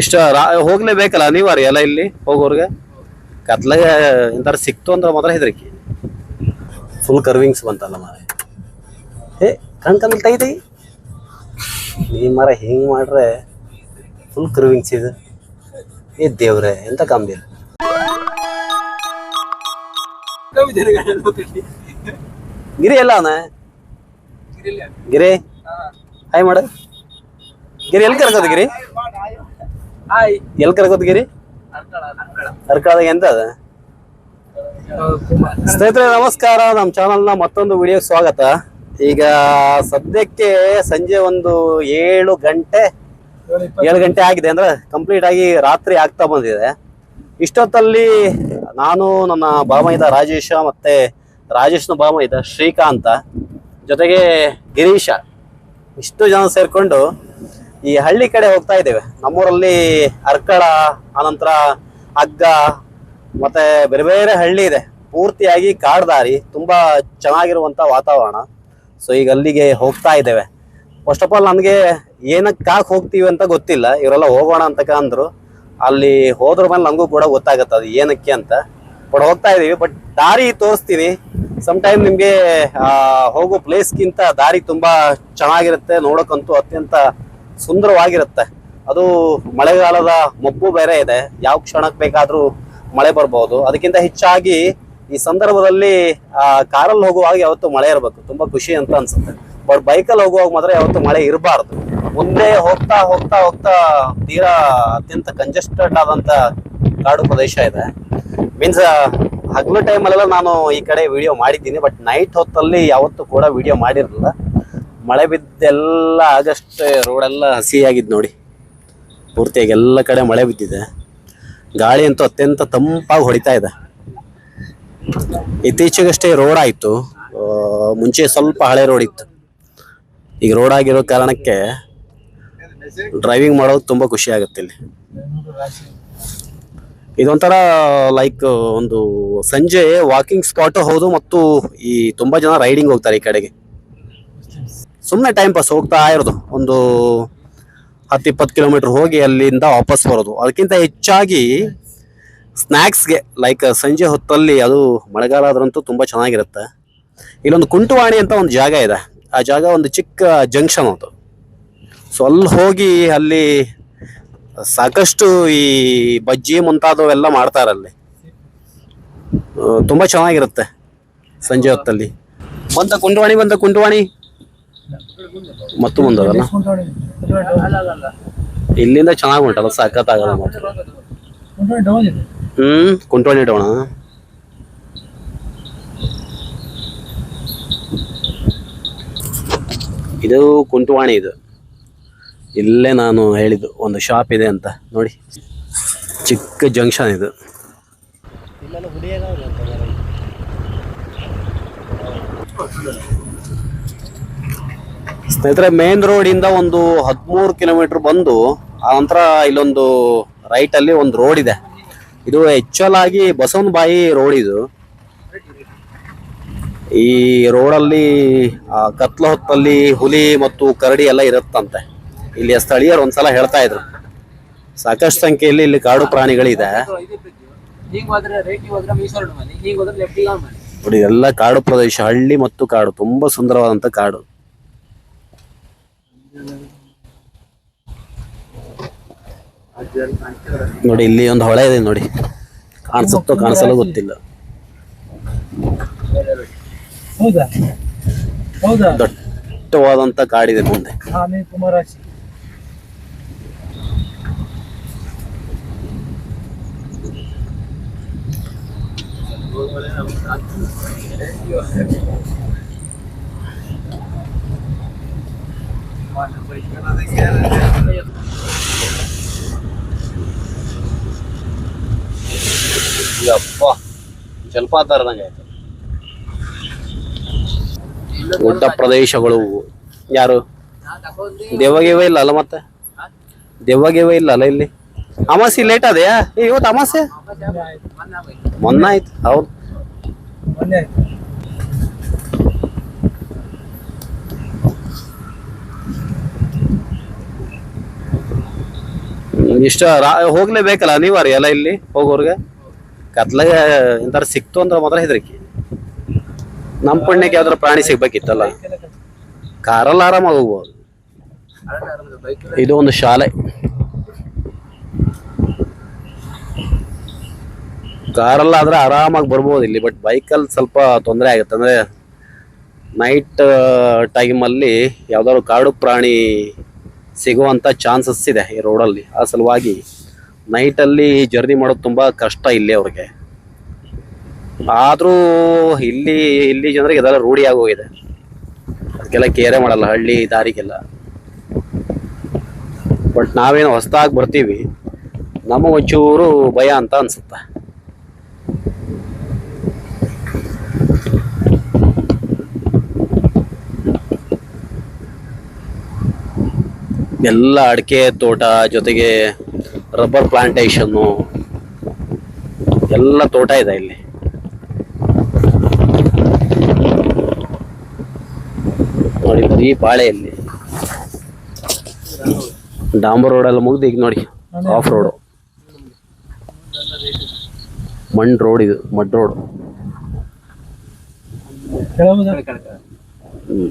ಇಷ್ಟ ರಾ ಹೋಗ್ಲೇಬೇಕಲ್ಲ ಅನಿವಾರ್ಯ ಎಲ್ಲ ಇಲ್ಲಿ ಹೋಗೋರ್ಗೆ? ಕತ್ಲಾಗ ಎಂತಾರ ಸಿಕ್ತು ಅಂದ್ರೆ ಮಾತ್ರ ಹೆದರಿಕೆ. ಫುಲ್ ಕರ್ವಿಂಗ್ಸ್ ಬಂತಲ್ಲ ಮಾರ ಏ ಕಣ್ ಕಮ್ಮಿ ತೈ ನೀ ಈ ಮರ ಹಿಂಗೆ ಮಾಡ್ರೆ? ಫುಲ್ ಕರ್ವಿಂಗ್ಸ್ ಇದು. ಏ ದೇವ್ರೆ ಎಂತ ಕಂಬಿ ಗಿರಿ ಎಲ್ಲ ಅವನ? ಗಿರಿ ಹಾಯ್ ಮಾಡ ಗಿರಿ ಎಲ್ಲಿ ಕರ್ಕೋದು ಗಿರಿ? ಕರ್ಕ ಗಿರಿ ಅರ್ಕಳದಾಗ ಎಂತ ಅದ? ಸ್ನೇಹಿತರೆ, ನಮಸ್ಕಾರ. ನಮ್ಮ ಚಾನಲ್ನ ಮತ್ತೊಂದು ವಿಡಿಯೋ ಸ್ವಾಗತ. ಈಗ ಸದ್ಯಕ್ಕೆ ಸಂಜೆ ಒಂದು ಏಳು ಗಂಟೆ ಏಳು ಗಂಟೆ ಆಗಿದೆ ಅಂದ್ರೆ ಕಂಪ್ಲೀಟ್ ಆಗಿ ರಾತ್ರಿ ಆಗ್ತಾ ಬಂದಿದೆ. ಇಷ್ಟೊತ್ತಲ್ಲಿ ನಾನು, ನನ್ನ ಬಾಮೈದ ರಾಜೇಶ ಮತ್ತೆ ರಾಜೇಶ್ನ ಬಾಮೈದ ಶ್ರೀಕಾಂತ ಜೊತೆಗೆ ಗಿರೀಶ, ಇಷ್ಟು ಜನ ಸೇರ್ಕೊಂಡು ಈ ಹಳ್ಳಿ ಕಡೆ ಹೋಗ್ತಾ ಇದ್ದೇವೆ. ನಮ್ಮೂರಲ್ಲಿ ಅರ್ಕಳ, ಆನಂತರ ಹಗ್ಗ ಮತ್ತೆ ಬೇರೆ ಬೇರೆ ಹಳ್ಳಿ ಇದೆ. ಪೂರ್ತಿಯಾಗಿ ಕಾಡು ದಾರಿ ತುಂಬಾ ಚೆನ್ನಾಗಿರುವಂತ ವಾತಾವರಣ. ಸೊ ಈಗ ಅಲ್ಲಿಗೆ ಹೋಗ್ತಾ ಇದ್ದೇವೆ. ಫಸ್ಟ್ ಆಫ್ ಆಲ್ ನನಗೆ ಕಾಕ್ ಹೋಗ್ತೀವಿ ಅಂತ ಗೊತ್ತಿಲ್ಲ. ಇವರೆಲ್ಲ ಹೋಗೋಣ ಅಂತ ಅಂದ್ರು. ಅಲ್ಲಿ ಹೋದ್ರ ಮೇಲೆ ನನಗೂ ಕೂಡ ಗೊತ್ತಾಗತ್ತೆ ಅದು ಏನಕ್ಕೆ ಅಂತ. ಬಟ್ ಹೋಗ್ತಾ ಇದೀವಿ ಬಟ್ ದಾರಿ ತೋರಿಸ್ತೀನಿ. ಸಮ್ ಟೈಮ್ ನಿಮ್ಗೆ ಹೋಗೋ ಪ್ಲೇಸ್ಗಿಂತ ದಾರಿ ತುಂಬಾ ಚೆನ್ನಾಗಿರುತ್ತೆ. ನೋಡೋಕ್ಕಂತೂ ಅತ್ಯಂತ ಸುಂದರವಾಗಿರುತ್ತೆ. ಅದು ಮಳೆಗಾಲದ ಮಬ್ಬು ಬೇರೆ ಇದೆ. ಯಾವ ಕ್ಷಣಕ್ಕೆ ಬೇಕಾದರೂ ಮಳೆ ಬರ್ಬೋದು. ಅದಕ್ಕಿಂತ ಹೆಚ್ಚಾಗಿ ಈ ಸಂದರ್ಭದಲ್ಲಿ ಕಾರಲ್ಲಿ ಹೋಗುವಾಗ ಯಾವತ್ತು ಮಳೆ ಇರಬೇಕು. ತುಂಬ ಖುಷಿ ಅಂತ ಅನ್ಸುತ್ತೆ. ಬಟ್ ಬೈಕಲ್ಲಿ ಹೋಗುವಾಗ ಮಾತ್ರ ಯಾವತ್ತು ಮಳೆ ಇರಬಾರ್ದು. ಮುಂದೆ ಹೋಗ್ತಾ ಹೋಗ್ತಾ ಹೋಗ್ತಾ ತೀರಾ ಅತ್ಯಂತ ಕಂಜೆಸ್ಟೆಡ್ ಆದಂತ ಕಾಡು ಪ್ರದೇಶ ಇದೆ. ಮೀನ್ಸ್ ಹಗಲು ಟೈಮಲ್ಲೆಲ್ಲ ನಾನು ಈ ಕಡೆ ವಿಡಿಯೋ ಮಾಡಿದ್ದೀನಿ. ಬಟ್ ನೈಟ್ ಹೊತ್ತಲ್ಲಿ ಯಾವತ್ತೂ ಕೂಡ ವಿಡಿಯೋ ಮಾಡಿರಲಿಲ್ಲ. ಮಳೆ ಬಿದ್ದೆಲ್ಲ ಆಗಸ್ಟ್ ರೋಡೆಲ್ಲ ಹಸಿಯಾಗಿದ್ದು ನೋಡಿ. ಪೂರ್ತಿಯಾಗಿ ಎಲ್ಲ ಕಡೆ ಮಳೆ ಬಿದ್ದಿದೆ. ಗಾಳಿ ಅಂತೂ ಅತ್ಯಂತ ತಂಪಾಗಿ ಹೊಡಿತಾ ಇದೆ. ಇತ್ತೀಚೆಗಷ್ಟೇ ರೋಡ್ ಆಯಿತು. ಮುಂಚೆ ಸ್ವಲ್ಪ ಹಳೆ ರೋಡ್ ಇತ್ತು. ಈಗ ರೋಡ್ ಆಗಿರೋ ಕಾರಣಕ್ಕೆ ಡ್ರೈವಿಂಗ್ ಮಾಡೋದು ತುಂಬ ಖುಷಿ ಆಗುತ್ತೆ ಇಲ್ಲಿ. ಇದೊಂಥರ ಲೈಕ್ ಒಂದು ಸಂಜೆ ವಾಕಿಂಗ್ ಸ್ಪಾಟ್ ಹೌದು ಮತ್ತು ಈ ತುಂಬಾ ಜನ ರೈಡಿಂಗ್ ಹೋಗ್ತಾರೆ ಈ ಕಡೆಗೆ. ಸುಮ್ಮನೆ ಟೈಮ್ ಪಾಸ್ ಹೋಗ್ತಾ ಇರೋದು. ಒಂದು ಹತ್ತು ಇಪ್ಪತ್ತು ಕಿಲೋಮೀಟ್ರ್ ಹೋಗಿ ಅಲ್ಲಿಂದ ವಾಪಸ್ ಬರೋದು. ಅದಕ್ಕಿಂತ ಹೆಚ್ಚಾಗಿ ಸ್ನ್ಯಾಕ್ಸ್ಗೆ ಲೈಕ್ ಸಂಜೆ ಹೊತ್ತಲ್ಲಿ ಅದು ಮಳೆಗಾಲ ಆದ್ರಂತೂ ತುಂಬ ಚೆನ್ನಾಗಿರುತ್ತೆ. ಇಲ್ಲೊಂದು ಕುಂಟುವಾಣಿ ಅಂತ ಒಂದು ಜಾಗ ಇದೆ. ಆ ಜಾಗ ಒಂದು ಚಿಕ್ಕ ಜಂಕ್ಷನ್ ಅದು. ಸೊ ಅಲ್ಲಿ ಹೋಗಿ ಅಲ್ಲಿ ಸಾಕಷ್ಟು ಈ ಬಜ್ಜಿ ಮುಂತಾದವೆಲ್ಲ ಮಾಡ್ತಾರೆ ಅಲ್ಲಿ. ತುಂಬ ಚೆನ್ನಾಗಿರುತ್ತೆ ಸಂಜೆ ಹೊತ್ತಲ್ಲಿ. ಬಂತ ಕುಂಟುವಾಣಿ ಬಂತ ಕುಂಟವಾಣಿ. ಮತ್ತು ಮುಂದದಲ್ಲ ಇಲ್ಲಿಂದ ಚೆನ್ನಾಗಿ ಉಂಟಲ್ಲ, ಸಖತ್ತಾಗಲ್ಲ ಮತ್ತೆ ಹ್ಮ್ ಕುಂಟವಾಣಿ ಇಡೋಣ. ಇದು ಕುಂಟುವಾಣಿ ಇದು. ಇಲ್ಲೇ ನಾನು ಹೇಳಿದ್ದು, ಒಂದು ಶಾಪ್ ಇದೆ ಅಂತ. ನೋಡಿ, ಚಿಕ್ಕ ಜಂಕ್ಷನ್ ಇದು. ಸ್ನೇಹಿತರೆ ಮೇನ್ ರೋಡ್ ಇಂದ ಒಂದು ಹದಿಮೂರು ಕಿಲೋಮೀಟರ್ ಬಂದು ಆ ನಂತರ ಇಲ್ಲೊಂದು ರೈಟ್ ಅಲ್ಲಿ ಒಂದು ರೋಡ್ ಇದೆ. ಇದು ಆಕ್ಚುಲ್ ಆಗಿ ಬಸವನಬಾಯಿ ರೋಡ್ ಇದು. ಈ ರೋಡಲ್ಲಿ ಅಲ್ಲಿ ಕತ್ಲ ಹೊತ್ತಲ್ಲಿ ಹುಲಿ ಮತ್ತು ಕರಡಿ ಎಲ್ಲ ಇರುತ್ತಂತೆ. ಇಲ್ಲಿಯ ಸ್ಥಳೀಯರು ಒಂದ್ಸಲ ಹೇಳ್ತಾ ಇದ್ರು. ಸಾಕಷ್ಟು ಸಂಖ್ಯೆಯಲ್ಲಿ ಇಲ್ಲಿ ಕಾಡು ಪ್ರಾಣಿಗಳಿದೆ. ನೋಡಿ ಎಲ್ಲ ಕಾಡು ಪ್ರದೇಶ ಹಳ್ಳಿ ಮತ್ತು ಕಾಡು ತುಂಬಾ ಸುಂದರವಾದಂತ ಕಾಡು. ನೋಡಿ ಇಲ್ಲಿ ಒಂದು ಹೊಳೆ ಇದೆ ನೋಡಿ. ಕಾಣಿಸುತ್ತೋ ಕಾಣಿಸಲು ಗೊತ್ತಿಲ್ಲ. ದಟ್ಟವಾದಂತ ಕಾಡಿದೆ ಮುಂದೆ. ಜಲಪಾತ ಆಯ್ತು. ಗುಡ್ಡ ಪ್ರದೇಶಗಳು ಯಾರು? ದೇವಗೇವ ಇಲ್ಲ ಅಲ್ಲ ಮತ್ತೆ? ದೇವಗೇವ ಇಲ್ಲ ಅಲ್ಲ ಇಲ್ಲಿ? ಅಮಾಸೆ ಲೇಟ್ ಅದೆಯಾ ಏ, ಇವತ್ತು ಅಮಾಸೆ? ಮೊನ್ನೆ ಆಯ್ತು ಹೌದು. ಇಷ್ಟ ಹೋಗ್ಲೇಬೇಕಲ್ಲ ಅನಿವಾರ್ಯ ಎಲ್ಲ ಇಲ್ಲಿ ಹೋಗೋರ್ಗೆ? ಕತ್ಲಾಗ ಎಂತಾರ ಸಿಕ್ತು ಅಂದ್ರೆ ಮಾತ್ರ ಹೆದರಿಕೆ. ನಮ್ಮ ಪಣ್ಯಕ್ಕೆ ಯಾವ್ದಾರ ಪ್ರಾಣಿ ಸಿಗ್ಬೇಕಿತ್ತಲ್ಲ. ಕಾರಲ್ಲಿ ಆರಾಮಾಗಿ ಹೋಗ್ಬೋದು. ಇದು ಒಂದು ಶಾಲೆ. ಕಾರಲ್ಲ ಆದ್ರೆ ಆರಾಮಾಗಿ ಬರ್ಬೋದು ಇಲ್ಲಿ ಬಟ್ ಬೈಕಲ್ಲಿ ಸ್ವಲ್ಪ ತೊಂದರೆ ಆಗುತ್ತೆ. ಅಂದ್ರೆ ನೈಟ್ ಟೈಮಲ್ಲಿ ಯಾವ್ದಾದ್ರು ಕಾಡು ಪ್ರಾಣಿ ಸಿಗುವಂತ ಚಾನ್ಸಸ್ ಇದೆ ಈ ರೋಡಲ್ಲಿ ಆ ಸಲುವಾಗಿ ನೈಟಲ್ಲಿ ಜರ್ನಿ ಮಾಡೋದು ತುಂಬಾ ಕಷ್ಟ ಇಲ್ಲಿ ಅವ್ರಿಗೆ. ಆದ್ರೂ ಇಲ್ಲಿ ಇಲ್ಲಿ ಜನರಿಗೆ ಇದೆಲ್ಲ ರೂಢಿ ಆಗೋಗಿದೆ. ಅದಕ್ಕೆಲ್ಲ ಕೇರೆ ಮಾಡಲ್ಲ ಹಳ್ಳಿ ದಾರಿಗೆಲ್ಲ. ಬಟ್ ನಾವೇನು ಹೊಸದಾಗಿ ಬರ್ತೀವಿ ನಮಗೊಂಚೂರು ಭಯ ಅಂತ ಅನ್ಸುತ್ತೆ. ಎಲ್ಲ ಅಡಿಕೆ ತೋಟ ಜೊತೆಗೆ ರಬ್ಬರ್ ಪ್ಲಾಂಟೇಶನ್ನು ಎಲ್ಲ ತೋಟ ಇದೆ ಇಲ್ಲಿ. ನೋಡಿ ಬರೀ ಬಾಳೆ ಇಲ್ಲಿ. ಡಾಂಬರ್ ರೋಡ್ ಎಲ್ಲ ಮುಗ್ದು ಈಗ ನೋಡಿ ಆಫ್ ರೋಡ್ ಮಣ್ಣು ರೋಡ್ ಇದು ಮಡ್ ರೋಡ್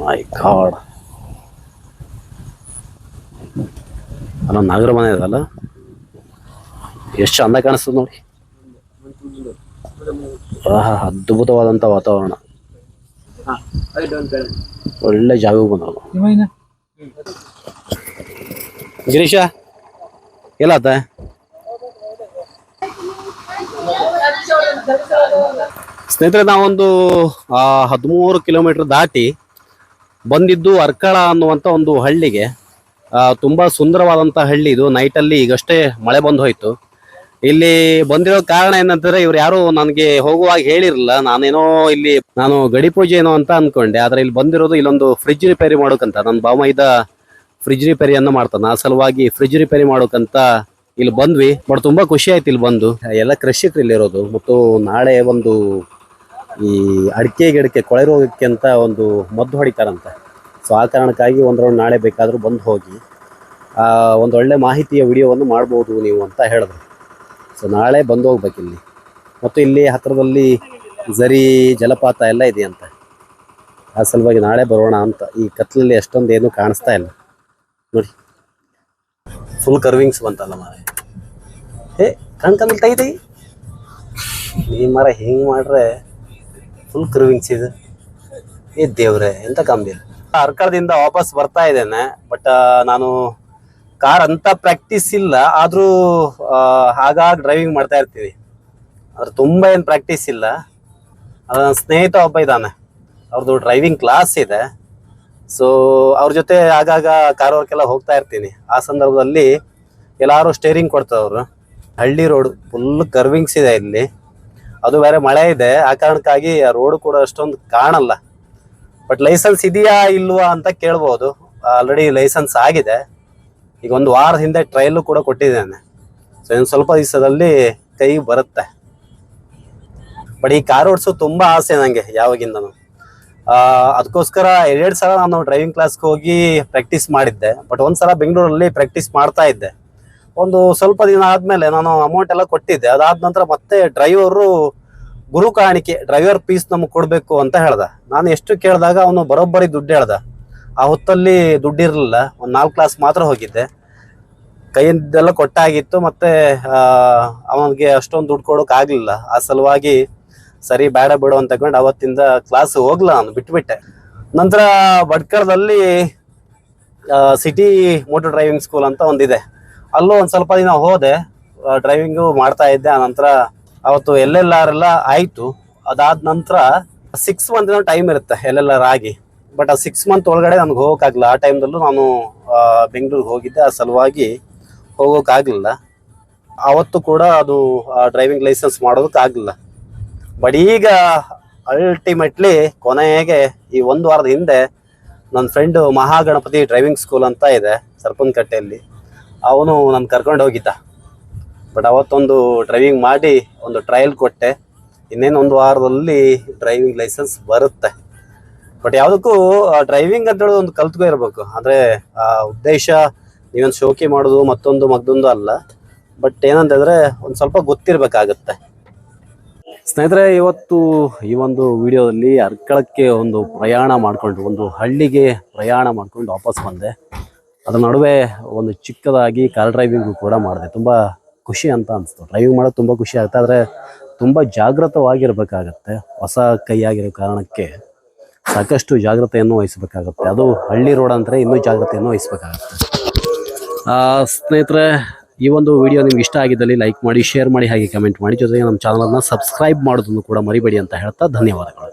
ಮೈ ಗಾಡ್ ಅಲ್ಲ ನಾಗರ ಮನೆ ಇದಲ್ಲ ಎಷ್ಟು ಚಂದ ಕಾಣಿಸ್ತದೆ ನೋಡಿ. ಆಹಾ ಅದ್ಭುತವಾದಂಥ ವಾತಾವರಣ. ಒಳ್ಳೆ ಜಾಗಕ್ಕೆ ಬಂದವ ಗಿರೀಶ ಎಲ್ಲಾತ ಸ್ನೇಹಿತರೆ, ನಾವೊಂದು ಹದಿಮೂರು ಕಿಲೋಮೀಟರ್ ದಾಟಿ ಬಂದಿದ್ದು ಅರ್ಕಳ ಅನ್ನುವಂಥ ಒಂದು ಹಳ್ಳಿಗೆ. ತುಂಬಾ ಸುಂದರವಾದಂತಹ ಹಳ್ಳಿ ಇದು. ನೈಟಲ್ಲಿ ಈಗಷ್ಟೇ ಮಳೆ ಬಂದು ಹೋಯ್ತು. ಇಲ್ಲಿ ಬಂದಿರೋ ಕಾರಣ ಏನಂತಂದ್ರೆ ಇವ್ರು ಯಾರು ನನಗೆ ಹೋಗುವಾಗ ಹೇಳಿರಲಿಲ್ಲ. ನಾನೇನೋ ಇಲ್ಲಿ ನಾನು ಗಡಿ ಪೂಜೆ ಏನೋ ಅಂತ ಅನ್ಕೊಂಡೆ. ಆದ್ರೆ ಇಲ್ಲಿ ಬಂದಿರೋದು ಇಲ್ಲೊಂದು ಫ್ರಿಜ್ ರಿಪೇರಿ ಮಾಡೋಕಂತ. ನನ್ನ ಬಾಮ ಇದ್ದ ಫ್ರಿಜ್ ರಿಪೇರಿಯನ್ನ ಮಾಡ್ತಾನೆ. ಆ ಸಲುವಾಗಿ ಫ್ರಿಜ್ ರಿಪೇರಿ ಮಾಡೋಕಂತ ಇಲ್ಲಿ ಬಂದ್ವಿ. ಬಟ್ ತುಂಬಾ ಖುಷಿ ಆಯ್ತು ಇಲ್ಲಿ ಬಂದು. ಎಲ್ಲ ಕೃಷಿಕರು ಇಲ್ಲಿರೋದು ಮತ್ತು ನಾಳೆ ಒಂದು ಈ ಅಡಿಕೆ ಗಿಡಕ್ಕೆ, ಕೊಳೆ ರೋಗಕ್ಕೆ ಅಂತ ಒಂದು ಮದ್ದು ಹೊಡಿತಾರಂತೆ. ಸೊ ಆ ಕಾರಣಕ್ಕಾಗಿ ಒಂದು ರೌಂಡ್ ನಾಳೆ ಬೇಕಾದರೂ ಬಂದು ಹೋಗಿ ಒಂದು ಒಳ್ಳೆ ಮಾಹಿತಿಯ ವಿಡಿಯೋವನ್ನು ಮಾಡ್ಬೋದು ನೀವು ಅಂತ ಹೇಳಿದ್ರು ಸೊ ನಾಳೆ ಬಂದು ಹೋಗ್ಬೇಕು ಇಲ್ಲಿ. ಮತ್ತು ಇಲ್ಲಿ ಹತ್ತಿರದಲ್ಲಿ ಝರಿ ಜಲಪಾತ ಎಲ್ಲ ಇದೆಯಂತೆ ಆ ಸಲುವಾಗಿ ನಾಳೆ ಬರೋಣ ಅಂತ. ಈ ಕತ್ಲಲ್ಲಿ ಅಷ್ಟೊಂದು ಏನು ಕಾಣಿಸ್ತಾ ಇಲ್ಲ. ನೋಡಿ. ಫುಲ್ ಕರ್ವಿಂಗ್ಸ್ ಬಂತಲ್ಲ ಮಾರೆ ಏ, ಕಣ್ ಕಣ್ಣಲ್ಲಿ ತೈ ತೈ ಈ ಮರ ಹಿಂಗೆ ಮಾಡ್ರೆ? ಫುಲ್ ಕರ್ವಿಂಗ್ಸ್ ಇದು. ಏ, ದೇವ್ರೆ, ಎಂತ ಗಂಭೀರ ಅರ್ಕಳದಿಂದ ವಾಪಸ್ ಬರ್ತಾ ಇದ್ದೇನೆ. ಬಟ್ ನಾನು ಕಾರ್ ಅಂತ ಪ್ರಾಕ್ಟೀಸ್ ಇಲ್ಲ. ಆದರೂ ಆಗಾಗ ಡ್ರೈವಿಂಗ್ ಮಾಡ್ತಾ ಇರ್ತೀವಿ ಅದ್ರ ತುಂಬಾ ಏನು ಪ್ರಾಕ್ಟೀಸ್ ಇಲ್ಲ. ಅದು ನನ್ನ ಸ್ನೇಹಿತ ಒಬ್ಬ ಇದ್ದಾನೆ. ಅವ್ರದ್ದು ಡ್ರೈವಿಂಗ್ ಕ್ಲಾಸ್ ಇದೆ. ಸೊ ಅವ್ರ ಜೊತೆ ಆಗಾಗ ಕಾರ್ ವರ್ಕೆಲ್ಲ ಹೋಗ್ತಾ ಇರ್ತೀನಿ. ಆ ಸಂದರ್ಭದಲ್ಲಿ ಎಲ್ಲಾರು ಸ್ಟೇರಿಂಗ್ ಕೊಡ್ತಾವ್ರು ಹಳ್ಳಿ ರೋಡ್ ಫುಲ್ ಕರ್ವಿಂಗ್ಸ್ ಇದೆ ಇಲ್ಲಿ. ಅದು ಬೇರೆ ಮಳೆ ಇದೆ. ಆ ಕಾರಣಕ್ಕಾಗಿ ಆ ರೋಡ್ ಕೂಡ ಅಷ್ಟೊಂದು ಕಾಣಲ್ಲ. ಬಟ್ ಲೈಸೆನ್ಸ್ ಇದೆಯಾ ಇಲ್ವಾ ಅಂತ ಕೇಳ್ಬೋದು. ಆಲ್ರೆಡಿ ಲೈಸೆನ್ಸ್ ಆಗಿದೆ. ಈಗ ಒಂದು ವಾರದ ಹಿಂದೆ ಟ್ರಯಲ್ ಕೂಡ ಕೊಟ್ಟಿದ್ದೇನೆ. ಸೊ ಇನ್ನು ಸ್ವಲ್ಪ ದಿವಸದಲ್ಲಿ ಕೈ ಬರುತ್ತೆ. ಬಟ್ ಈ ಕಾರ್ ಓಡಿಸೋ ತುಂಬ ಆಸೆ ನನಗೆ ಯಾವಾಗಿಂದನು. ಅದಕ್ಕೋಸ್ಕರ ಎರಡು ಸಲ ನಾನು ಡ್ರೈವಿಂಗ್ ಕ್ಲಾಸ್ಗೆ ಹೋಗಿ ಪ್ರಾಕ್ಟೀಸ್ ಮಾಡಿದ್ದೆ. ಬಟ್ ಒಂದ್ಸಲ ಬೆಂಗಳೂರಲ್ಲಿ ಪ್ರಾಕ್ಟೀಸ್ ಮಾಡ್ತಾ ಇದ್ದೆ. ಒಂದು ಸ್ವಲ್ಪ ದಿನ ಆದಮೇಲೆ ನಾನು ಅಮೌಂಟ್ ಎಲ್ಲ ಕೊಟ್ಟಿದ್ದೆ. ಅದಾದ ನಂತರ ಮತ್ತೆ ಡ್ರೈವರು ಗುರು ಕಾಣಿಕೆ ಡ್ರೈವರ್ ಪೀಸ್ ನಮಗೆ ಕೊಡಬೇಕು ಅಂತ ಹೇಳ್ದ. ನಾನು ಎಷ್ಟು ಕೇಳಿದಾಗ ಅವನು ಬರೋಬ್ಬರಿ ದುಡ್ಡು ಹೇಳ್ದ. ಆ ಹೊತ್ತಲ್ಲಿ ದುಡ್ಡಿರಲಿಲ್ಲ ಒಂದು ನಾಲ್ಕು ಕ್ಲಾಸ್ ಮಾತ್ರ ಹೋಗಿದ್ದೆ. ಕೈಯಿಂದೆಲ್ಲ ಕೊಟ್ಟಾಗಿತ್ತು, ಮತ್ತೆ ಅವನಿಗೆ ಅಷ್ಟೊಂದು ದುಡ್ಡು ಕೊಡೋಕ್ಕಾಗಲಿಲ್ಲ ಆ ಸಲುವಾಗಿ ಸರಿ, ಬೇಡ ಬಿಡು ಅಂತ ತಗೊಂಡು ಅವತ್ತಿಂದ ಕ್ಲಾಸ್ ಹೋಗ್ಲ ನಾನು ಬಿಟ್ಬಿಟ್ಟೆ. ನಂತರ ಬಡ್ಕರದಲ್ಲಿ ಸಿಟಿ ಮೋಟರ್ ಡ್ರೈವಿಂಗ್ ಸ್ಕೂಲ್ ಅಂತ ಒಂದಿದೆ. ಅಲ್ಲೂ ಒಂದು ಸ್ವಲ್ಪ ದಿನ ಹೋದೆ. ಡ್ರೈವಿಂಗು ಮಾಡ್ತಾ ಇದ್ದೆ. ಆ ನಂತರ ಅವತ್ತು ಎಲ್ ಎಲ್ ಆಯಿತು. ಅದಾದ ನಂತರ ಸಿಕ್ಸ್ ಮಂತ್ ಟೈಮ್ ಇರುತ್ತೆ ಎಲ್ ಆಗಿ. ಬಟ್ ಆ ಸಿಕ್ಸ್ ಮಂತ್ ಒಳಗಡೆ ನನಗೆ ಹೋಗೋಕ್ಕಾಗಲ್ಲ ಆ ಟೈಮ್ದಲ್ಲೂ ನಾನು ಬೆಂಗಳೂರಿಗೆ ಹೋಗಿದ್ದೆ. ಆ ಸಲುವಾಗಿ ಹೋಗೋಕ್ಕಾಗಲಿಲ್ಲ ಅವತ್ತು ಕೂಡ ಅದು ಡ್ರೈವಿಂಗ್ ಲೈಸೆನ್ಸ್ ಮಾಡೋದಕ್ಕಾಗಲಿಲ್ಲ ಬಟ್ ಈಗ ಅಲ್ಟಿಮೇಟ್ಲಿ ಕೊನೆಗೆ ಈ ಒಂದು ವಾರದ ಹಿಂದೆ ನನ್ನ ಫ್ರೆಂಡು ಮಹಾಗಣಪತಿ ಡ್ರೈವಿಂಗ್ ಸ್ಕೂಲ್ ಅಂತ ಇದೆ ಸರ್ಪನ್ಕಟ್ಟೆಯಲ್ಲಿ ಅವನು ನನ್ನ ಕರ್ಕೊಂಡು ಹೋಗಿದ್ದ ಬಟ್ ಅವತ್ತೊಂದು ಡ್ರೈವಿಂಗ್ ಮಾಡಿ ಒಂದು ಟ್ರಯಲ್ ಕೊಟ್ಟೆ. ಇನ್ನೇನು ಒಂದು ವಾರದಲ್ಲಿ ಡ್ರೈವಿಂಗ್ ಲೈಸೆನ್ಸ್ ಬರುತ್ತೆ. ಬಟ್ ಯಾವುದಕ್ಕೂ ಡ್ರೈವಿಂಗ್ ಅಂತ ಹೇಳೋದು ಒಂದು ಕಲ್ತ್ಕೋ ಇರಬೇಕು. ಅಂದರೆ, ಆ, ಉದ್ದೇಶ ನೀವೊಂದು ಶೋಕಿ ಮಾಡೋದು ಮತ್ತೊಂದು ಮಗ್ದೊಂದು ಅಲ್ಲ. ಬಟ್ ಏನಂತಂದರೆ, ಒಂದು ಸ್ವಲ್ಪ ಗೊತ್ತಿರಬೇಕಾಗತ್ತೆ. ಸ್ನೇಹಿತರೆ, ಇವತ್ತು ಈ ಒಂದು ವಿಡಿಯೋದಲ್ಲಿ ಅರ್ಕಳಕ್ಕೆ ಒಂದು ಪ್ರಯಾಣ ಮಾಡಿಕೊಂಡು ಒಂದು ಹಳ್ಳಿಗೆ ಪ್ರಯಾಣ ಮಾಡ್ಕೊಂಡು ವಾಪಸ್ ಬಂದೆ. ಅದ್ರ ನಡುವೆ ಒಂದು ಚಿಕ್ಕದಾಗಿ ಕಾರ್ ಡ್ರೈವಿಂಗು ಕೂಡ ಮಾಡಿದೆ. ತುಂಬ ಖುಷಿ ಅಂತ ಅನಿಸ್ತು. ಡ್ರೈವಿಂಗ್ ಮಾಡೋದು ತುಂಬ ಖುಷಿ ಆಗುತ್ತೆ. ಆದರೆ ತುಂಬ ಜಾಗೃತವಾಗಿರಬೇಕಾಗತ್ತೆ ಹೊಸ ಕೈಯಾಗಿರೋ ಕಾರಣಕ್ಕೆ ಸಾಕಷ್ಟು ಜಾಗ್ರತೆಯನ್ನು ವಹಿಸಬೇಕಾಗತ್ತೆ. ಅದು ಹಳ್ಳಿ ರೋಡ್ ಅಂದರೆ ಇನ್ನೂ ಜಾಗ್ರತೆಯನ್ನು ವಹಿಸಬೇಕಾಗತ್ತೆ. ಸ್ನೇಹಿತರೆ, ಈ ಒಂದು ವಿಡಿಯೋ ನಿಮ್ಗೆ ಇಷ್ಟ ಆಗಿದ್ದಲ್ಲಿ ಲೈಕ್ ಮಾಡಿ ಶೇರ್ ಮಾಡಿ, ಹಾಗೆ ಕಮೆಂಟ್ ಮಾಡಿ. ಜೊತೆಗೆ ನಮ್ಮ ಚಾನಲನ್ನು ಸಬ್ಸ್ಕ್ರೈಬ್ ಮಾಡೋದನ್ನು ಕೂಡ ಮರಿಬೇಡಿ ಅಂತ ಹೇಳ್ತಾ ಧನ್ಯವಾದಗಳು.